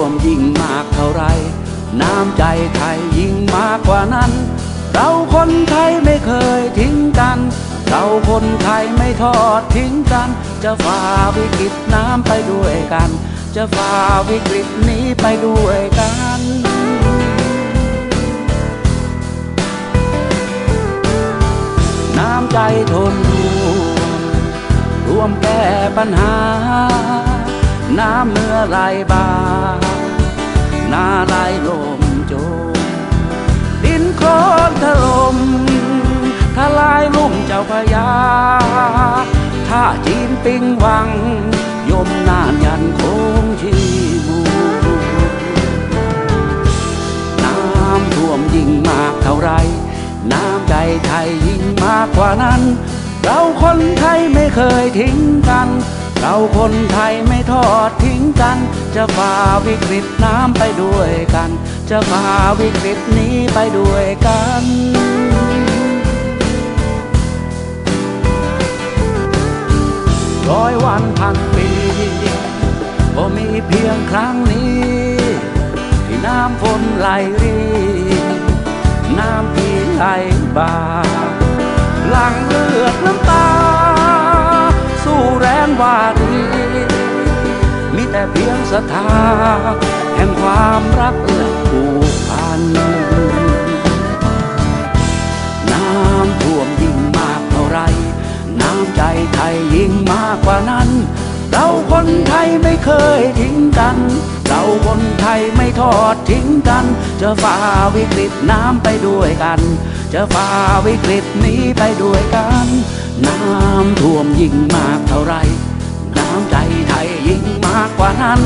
วมยิ่งมากเท่าไร น้ำใจไทยยิ่งมากกว่านั้น เราคนไทยไม่เคยทิ้งกัน เราคนไทยไม่ทอดทิ้งกัน จะฝ่าวิกฤตน้ำไปด้วยกัน จะฝ่าวิกฤตนี้ไปด้วยกันน้ำใจทนรวมแก้ปัญหา น้ำเมื่อไหลบา นาไหลลมโจมดินโคลนถล่มทลายลุ่มเจ้าพยาถ้าจีนปิงวัง ยมนานยันคงชีมูน้ำท่วมยิ่งมากเท่าไร น้ำใจไทยยิ่งมากกว่านั้น เราคนไทยไม่เคยทิ้งกัน เราคนไทยไม่ทอดทิ้งกัน จะฝ่าวิกฤตน้ำไปด้วยกัน จะฝ่าวิกฤตนี้ไปด้วยกันร้อยวันพันปีก็มีเพียงครั้งนี้ ที่น้ำฝนไหลรีน้ำพี่ไหลบาหลังเลือดน้ำตา สู้แรงวา แต่เพียงศรัทธาแห่งความรักและผูกพัน น้ำท่วมยิ่งมากเท่าไร น้ำใจไทยยิ่งมากกว่านั้น เราคนไทยไม่เคยทิ้งกัน เราคนไทยไม่ทอดทิ้งกัน จะฝ่าวิกฤตน้ำไปด้วยกัน จะฝ่าวิกฤตนี้ไปด้วยกัน น้ำท่วมยิ่งมากเท่าไรำใจไทยยิ่งมากกว่านั้น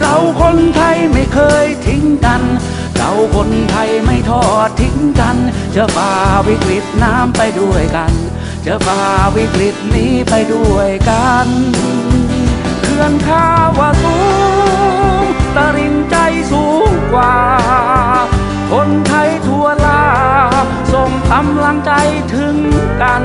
เราคนไทยไม่เคยทิ้งกัน เราคนไทยไม่ทอดทิ้งกัน จะฝ่าวิกฤตน้ำไปด้วยกัน จะฝ่าวิกฤตนี้ไปด้วยกันเขื่อนข้าวาสูงตะริงใจสูงกว่า คนไทยทั่วลาส่งกำลังใจถึงกัน